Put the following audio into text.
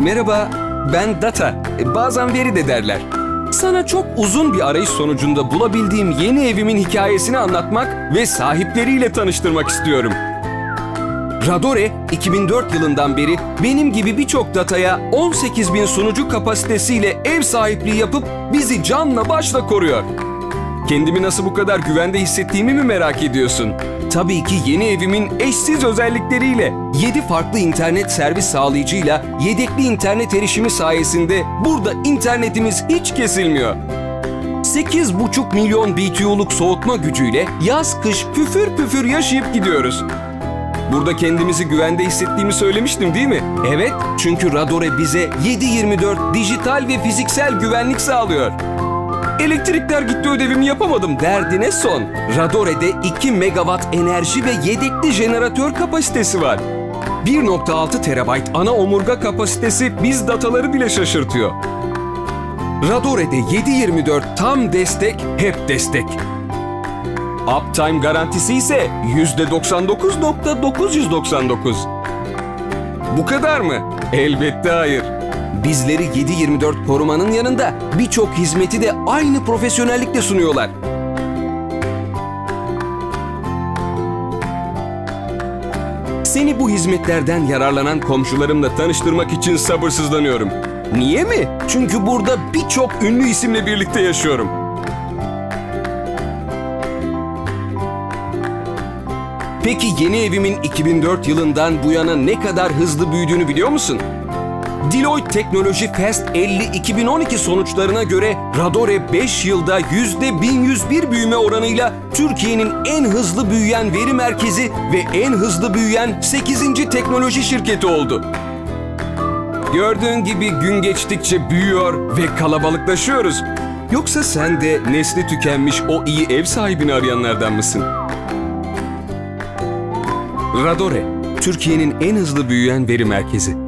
Merhaba, ben Data. E, Bazen veri de derler. Sana çok uzun bir arayış sonucunda bulabildiğim yeni evimin hikayesini anlatmak ve sahipleriyle tanıştırmak istiyorum. Radore 2004 yılından beri benim gibi birçok dataya 18 bin sunucu kapasitesiyle ev sahipliği yapıp bizi canla başla koruyor. Kendimi nasıl bu kadar güvende hissettiğimi mi merak ediyorsun? Tabii ki yeni evimin eşsiz özellikleriyle 7 farklı internet servis sağlayıcıyla yedekli internet erişimi sayesinde burada internetimiz hiç kesilmiyor. 8,5 milyon BTU'luk soğutma gücüyle yaz kış püfür püfür yaşayıp gidiyoruz. Burada kendimizi güvende hissettiğimi söylemiştim değil mi? Evet, çünkü Radore bize 7/24 dijital ve fiziksel güvenlik sağlıyor. Elektrikler gitti ödevimi yapamadım derdine son. Radore'de 2 megawatt enerji ve yedekli jeneratör kapasitesi var. 1.6 terabayt ana omurga kapasitesi biz dataları bile şaşırtıyor. Radore'de 7/24 tam destek, hep destek. Uptime garantisi ise %99.999. Bu kadar mı? Elbette hayır. Bizleri 7/24 korumanın yanında birçok hizmeti de aynı profesyonellikle sunuyorlar. Seni bu hizmetlerden yararlanan komşularımla tanıştırmak için sabırsızlanıyorum. Niye mi? Çünkü burada birçok ünlü isimle birlikte yaşıyorum. Peki yeni evimin 2004 yılından bu yana ne kadar hızlı büyüdüğünü biliyor musun? Deloitte Teknoloji Fast 50 2012 sonuçlarına göre Radore 5 yılda %1101 büyüme oranıyla Türkiye'nin en hızlı büyüyen veri merkezi ve en hızlı büyüyen 8. teknoloji şirketi oldu. Gördüğün gibi gün geçtikçe büyüyor ve kalabalıklaşıyoruz. Yoksa sen de nesli tükenmiş o iyi ev sahibini arayanlardan mısın? Radore, Türkiye'nin en hızlı büyüyen veri merkezi.